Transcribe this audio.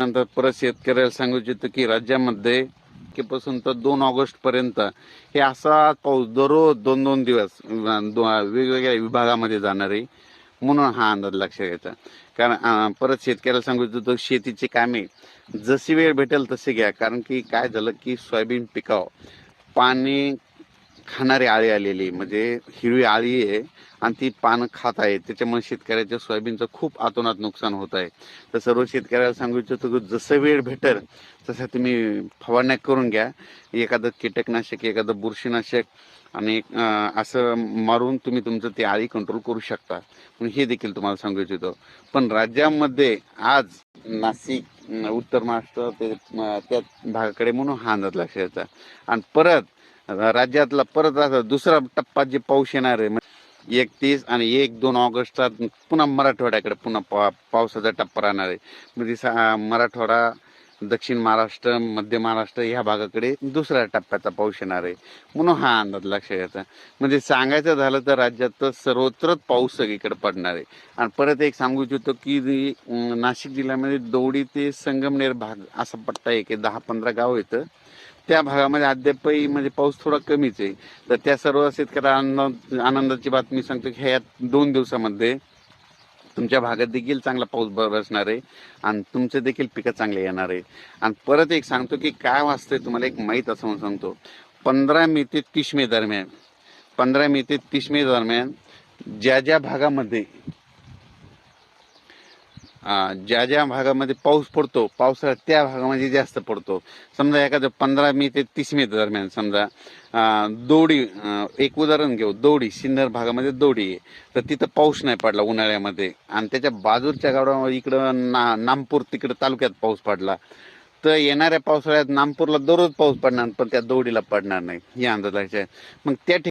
नंतर परत शेतकऱ्याला सांगू इच्छितो की राज्यामध्ये पासून तर दोन ऑगस्ट पर्यंत हे असा पाऊस दररोज दोन दोन दिवस वेगवेगळ्या विभागामध्ये जाणारे म्हणून हा अंदाज लक्षात घ्यायचा कारण परत शेतकऱ्याला सांगू इच्छितो शेतीची कामे जशी वेळ भेटेल तसे घ्या. कारण की काय झालं की सोयाबीन पिकाव पाणी खाणारी आळी आलेली म्हणजे हिरवी आळी आहे. आणि ती पानं खात आहे. त्याच्यामुळे शेतकऱ्याच्या सोयाबीनचं खूप आतोनात नुकसान होत आहे. तर सर्व शेतकऱ्याला सांगू इच्छितो की जसं वेळ भेटेल तसं तुम्ही फवारण्या करून घ्या. एखादं कीटकनाशक एखादं बुरशीनाशक आणि असं मारून तुम्ही तुमचं ते आळी कंट्रोल करू शकता. म्हणून हे देखील तुम्हाला सांगू इच्छितो. पण राज्यामध्ये आज नाशिक उत्तर महाराष्ट्र ते त्या भागाकडे म्हणून हा अंदाज लक्षात आणि परत राज्यातला परत आता दुसरा टप्पा जे पाऊस येणार आहे एकतीस आणि एक दोन ऑगस्टचा पुन्हा मराठवाड्याकडे पुन्हा पा पावसाचा टप्पा राहणार आहे. म्हणजे सा- मराठवाडा दक्षिण महाराष्ट्र मध्य महाराष्ट्र ह्या भागाकडे दुसऱ्या टप्प्याचा पाऊस येणार आहे. म्हणून हा अंदाज लक्षात घ्यायचा. म्हणजे सांगायचं झालं तर राज्यात सर्वत्रच पाऊस सगळीकडे पडणार आहे. आणि परत एक सांगू इच्छितो की नाशिक जिल्ह्यामध्ये दौडी ते संगमनेर भाग असा पट्टा आहे. की दहा पंधरा गाव येतं त्या भागामध्ये अद्यापही म्हणजे पाऊस थोडा कमीच आहे. तर त्या सर्व शेतकऱ्यांना आनंद आनंदाची बातमी सांगतो की ह्या दोन दिवसामध्ये तुमच्या भागात देखील चांगला पाऊस बरसणार आहे आणि तुमचे देखील पिकं चांगले येणार आहे. आणि परत एक सांगतो की काय वाचतंय तुम्हाला एक माहीत असं म्हणून सांगतो. पंधरा मे ते तीस मे दरम्यान पंधरा मे ते तीस मे दरम्यान ज्या ज्या भागामध्ये ज्या ज्या भागामध्ये पाऊस पडतो पावसाळ्यात त्या भागामध्ये जास्त पडतो. समजा एखादं पंधरा मे ते तीस मे दरम्यान समजा दोडी एक उदाहरण घेऊ. दोडी सिन्नर भागामध्ये दोडी आहे. तर तिथं पाऊस नाही पडला उन्हाळ्यामध्ये. आणि त्याच्या बाजूच्या गावामध्ये इकडं ना नामपूर तिकडं तालुक्यात पाऊस पडला. तर येणाऱ्या पावसाळ्यात नामपूरला दररोज पाऊस पडणार पण त्या दोडीला पडणार नाही. हे अंदाज आहे. मग त्या ठिकाणी